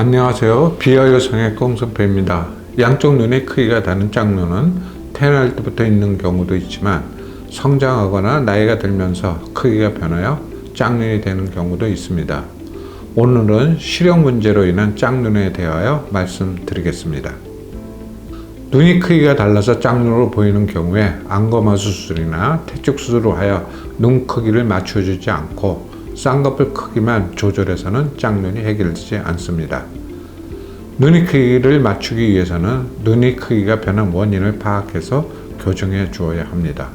안녕하세요. 비하여성의 꽁선배입니다. 양쪽 눈의 크기가 다른 짝눈은 태어날 때부터 있는 경우도 있지만 성장하거나 나이가 들면서 크기가 변하여 짝눈이 되는 경우도 있습니다. 오늘은 시력 문제로 인한 짝눈에 대하여 말씀드리겠습니다. 눈이 크기가 달라서 짝눈으로 보이는 경우에 안검하 수술이나 태축 수술을 하여 눈 크기를 맞춰주지 않고 쌍꺼풀 크기만 조절해서는 짝눈이 해결되지 않습니다. 눈의 크기를 맞추기 위해서는 눈의 크기가 변한 원인을 파악해서 교정해 주어야 합니다.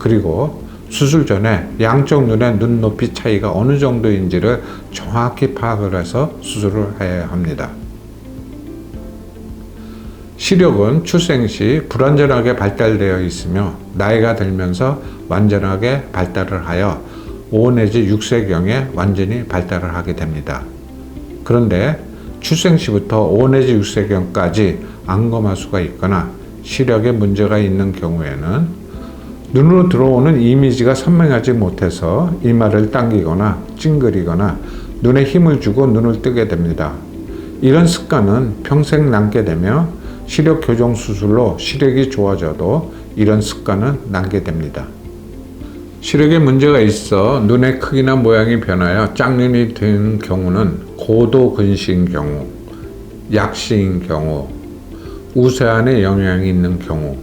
그리고 수술 전에 양쪽 눈의 눈높이 차이가 어느 정도인지를 정확히 파악을 해서 수술을 해야 합니다. 시력은 출생 시 불완전하게 발달되어 있으며 나이가 들면서 완전하게 발달을 하여 5 내지 6세경에 완전히 발달을 하게 됩니다. 그런데 출생 시부터 5 내지 6세경까지 안검하수가 있거나 시력에 문제가 있는 경우에는 눈으로 들어오는 이미지가 선명하지 못해서 이마를 당기거나 찡그리거나 눈에 힘을 주고 눈을 뜨게 됩니다. 이런 습관은 평생 남게 되며 시력 교정 수술로 시력이 좋아져도 이런 습관은 남게 됩니다. 시력에 문제가 있어 눈의 크기나 모양이 변하여 짝눈이 되는 경우는 고도 근시인 경우, 약시인 경우, 우세한의 영향이 있는 경우,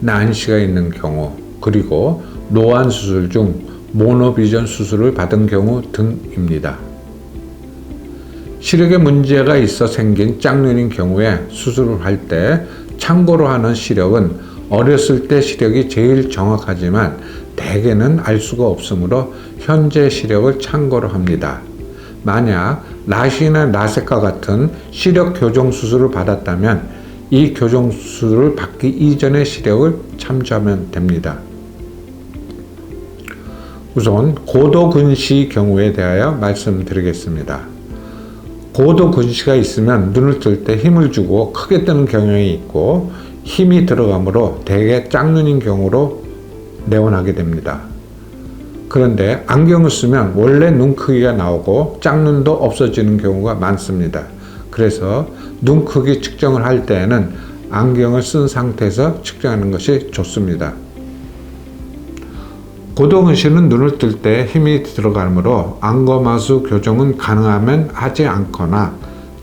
난시가 있는 경우, 그리고 노안 수술 중 모노비전 수술을 받은 경우 등입니다. 시력에 문제가 있어 생긴 짝눈인 경우에 수술을 할 때 참고로 하는 시력은 어렸을 때 시력이 제일 정확하지만 대개는 알 수가 없으므로 현재 시력을 참고로 합니다. 만약 라시나 라섹과 같은 시력 교정 수술을 받았다면 이 교정 수술을 받기 이전의 시력을 참조하면 됩니다. 우선 고도 근시 경우에 대하여 말씀드리겠습니다. 고도 근시가 있으면 눈을 뜰 때 힘을 주고 크게 뜨는 경향이 있고 힘이 들어가므로 대개 짝눈인 경우로 내원하게 됩니다. 그런데 안경을 쓰면 원래 눈 크기가 나오고 짝눈도 없어지는 경우가 많습니다. 그래서 눈 크기 측정을 할 때에는 안경을 쓴 상태에서 측정하는 것이 좋습니다. 고도근시는 눈을 뜰 때 힘이 들어가므로 안검하수 교정은 가능하면 하지 않거나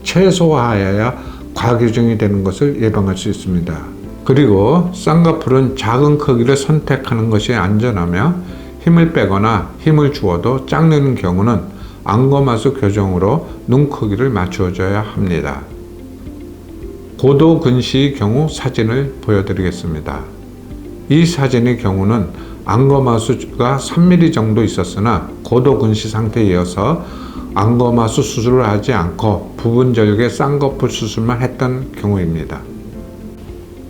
최소화하여야 과교정이 되는 것을 예방할 수 있습니다. 그리고 쌍꺼풀은 작은 크기를 선택하는 것이 안전하며 힘을 빼거나 힘을 주어도 짝는 경우는 안검하수 교정으로 눈 크기를 맞추어줘야 합니다. 고도 근시의 경우 사진을 보여드리겠습니다. 이 사진의 경우는 안검하수가 3mm 정도 있었으나 고도 근시 상태이어서 안검하수 수술을 하지 않고 부분 절개 쌍꺼풀 수술만 했던 경우입니다.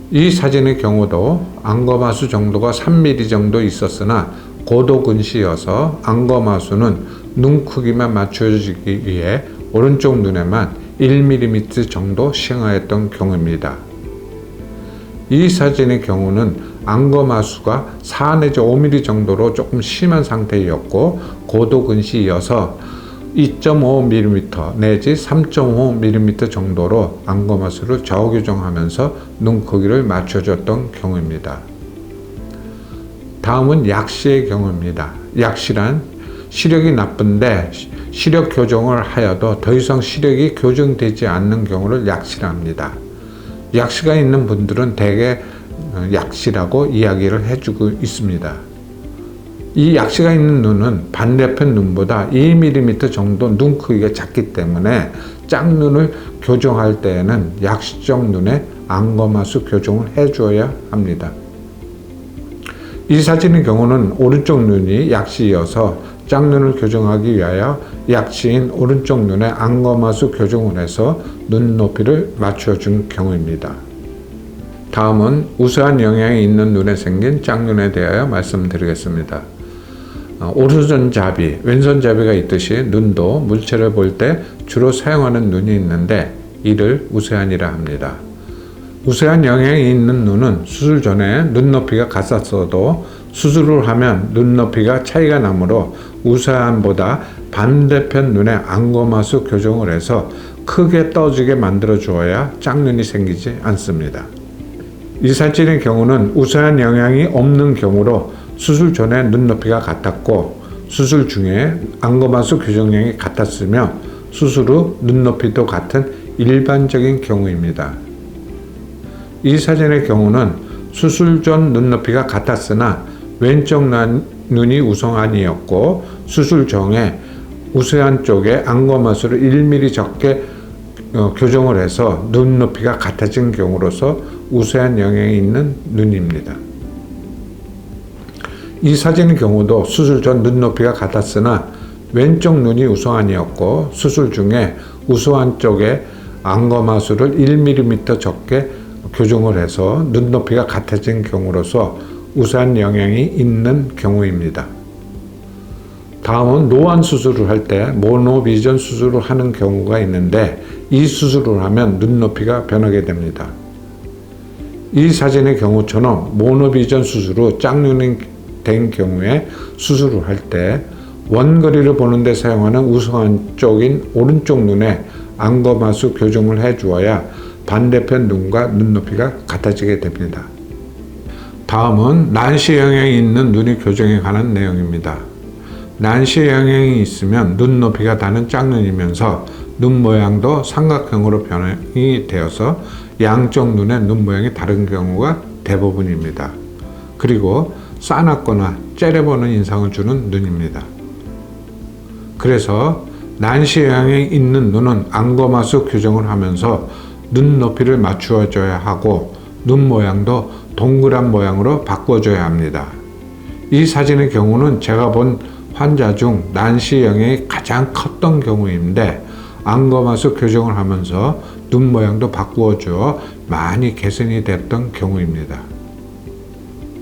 이 사진의 경우도 안검하수 정도가 3mm 정도 있었으나 고도 근시여서 안검하수는 눈 크기만 맞춰주기 위해 오른쪽 눈에만 1mm 정도 시행하였던 경우입니다. 이 사진의 경우는 안검하수가 4 내지 5mm 정도로 조금 심한 상태였고 고도 근시여서 2.5mm 내지 3.5mm 정도로 안검하수를 좌우 교정하면서 눈 크기를 맞춰줬던 경우입니다. 다음은 약시의 경우입니다. 약시란 시력이 나쁜데 시력 교정을 하여도 더 이상 시력이 교정되지 않는 경우를 약시랍니다. 약시가 있는 분들은 대개 약시라고 이야기를 해주고 있습니다. 이 약시가 있는 눈은 반대편 눈보다 2mm 정도 눈 크기가 작기 때문에 짝눈을 교정할 때에는 약시적 눈에 안검하수 교정을 해주어야 합니다. 이 사진의 경우는 오른쪽 눈이 약시여서 짝눈을 교정하기 위하여 약시인 오른쪽 눈에 안검하수 교정을 해서 눈높이를 맞춰준 경우입니다. 다음은 우수한 영향이 있는 눈에 생긴 짝눈에 대하여 말씀드리겠습니다. 어, 오른손잡이, 왼손잡이가 있듯이 눈도 물체를 볼 때 주로 사용하는 눈이 있는데 이를 우세한이라 합니다. 우세한 영향이 있는 눈은 수술 전에 눈높이가 같았어도 수술을 하면 눈높이가 차이가 나므로 우세한보다 반대편 눈에 안검하수 교정을 해서 크게 떠지게 만들어 주어야 짝눈이 생기지 않습니다. 이살진의 경우는 우수한 영향이 없는 경우로 수술 전에 눈 높이가 같았고 수술 중에 안검하수 교정량이 같았으며 수술 후 눈 높이도 같은 일반적인 경우입니다. 이 사진의 경우는 수술 전 눈높이가 같았으나 왼쪽 난- 눈이 우성안이었고 수술 전에 우세한 쪽에 안검하수를 1mm 적게 어, 교정을 해서 눈높이가 같아진 경우로서 우세한 영향이 있는 눈입니다. 이 사진의 경우도 수술 전 눈높이가 같았으나 왼쪽 눈이 우성안이었고 수술 중에 우수한 쪽에 안검하수를 1mm 적게 교정을 해서 눈높이가 같아진 경우로서 우수한 영향이 있는 경우입니다. 다음은 노안 수술을 할 때 모노비전 수술을 하는 경우가 있는데 이 수술을 하면 눈높이가 변하게 됩니다. 이 사진의 경우처럼 모노비전 수술 후 짝눈이 된 경우에 수술을 할 때 원거리를 보는데 사용하는 우성한 쪽인 오른쪽 눈에 안검하수 교정을 해 주어야 반대편 눈과 눈높이가 같아지게 됩니다. 다음은 난시 영향이 있는 눈의 교정에 관한 내용입니다. 난시 영향이 있으면 눈 높이가 다른 짝눈이면서 눈 모양도 삼각형으로 변형이 되어서 양쪽 눈의 눈 모양이 다른 경우가 대부분입니다. 그리고 싸납거나 째려보는 인상을 주는 눈입니다. 그래서 난시 영향이 있는 눈은 안검하수 교정을 하면서 눈 높이를 맞추어줘야 하고 눈 모양도 동그란 모양으로 바꿔줘야 합니다. 이 사진의 경우는 제가 본 환자 중 난시 영향이 가장 컸던 경우인데 안검하수 교정을 하면서 눈 모양도 바꾸어 주어 많이 개선이 됐던 경우입니다.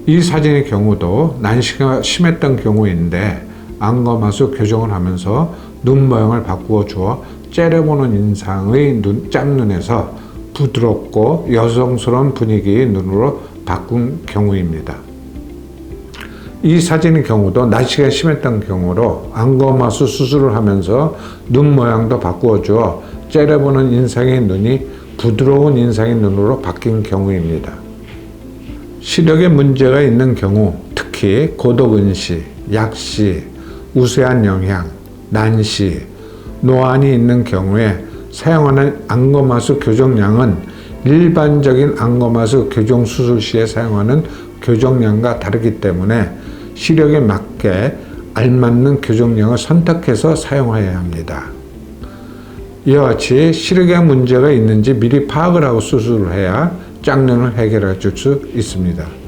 이 사진의 경우도 난시가 심했던 경우인데 안검하수 교정을 하면서 눈 모양을 바꾸어 주어 째려보는 인상의 눈, 짝눈에서 부드럽고 여성스러운 분위기의 눈으로 바꾼 경우입니다. 이 사진의 경우도 날씨가 심했던 경우로 안검하수 수술을 하면서 눈 모양도 바꾸어 주어 째려보는 인상의 눈이 부드러운 인상의 눈으로 바뀐 경우입니다. 시력에 문제가 있는 경우, 특히 고도근시, 약시, 우세한 영향, 난시, 노안이 있는 경우에 사용하는 안검하수 교정량은 일반적인 안검하수 교정 수술 시에 사용하는 교정량과 다르기 때문에 시력에 맞게 알맞는 교정량을 선택해서 사용해야 합니다. 이와 같이 시력에 문제가 있는지 미리 파악을 하고 수술을 해야 짝눈을 해결해 줄 수 있습니다.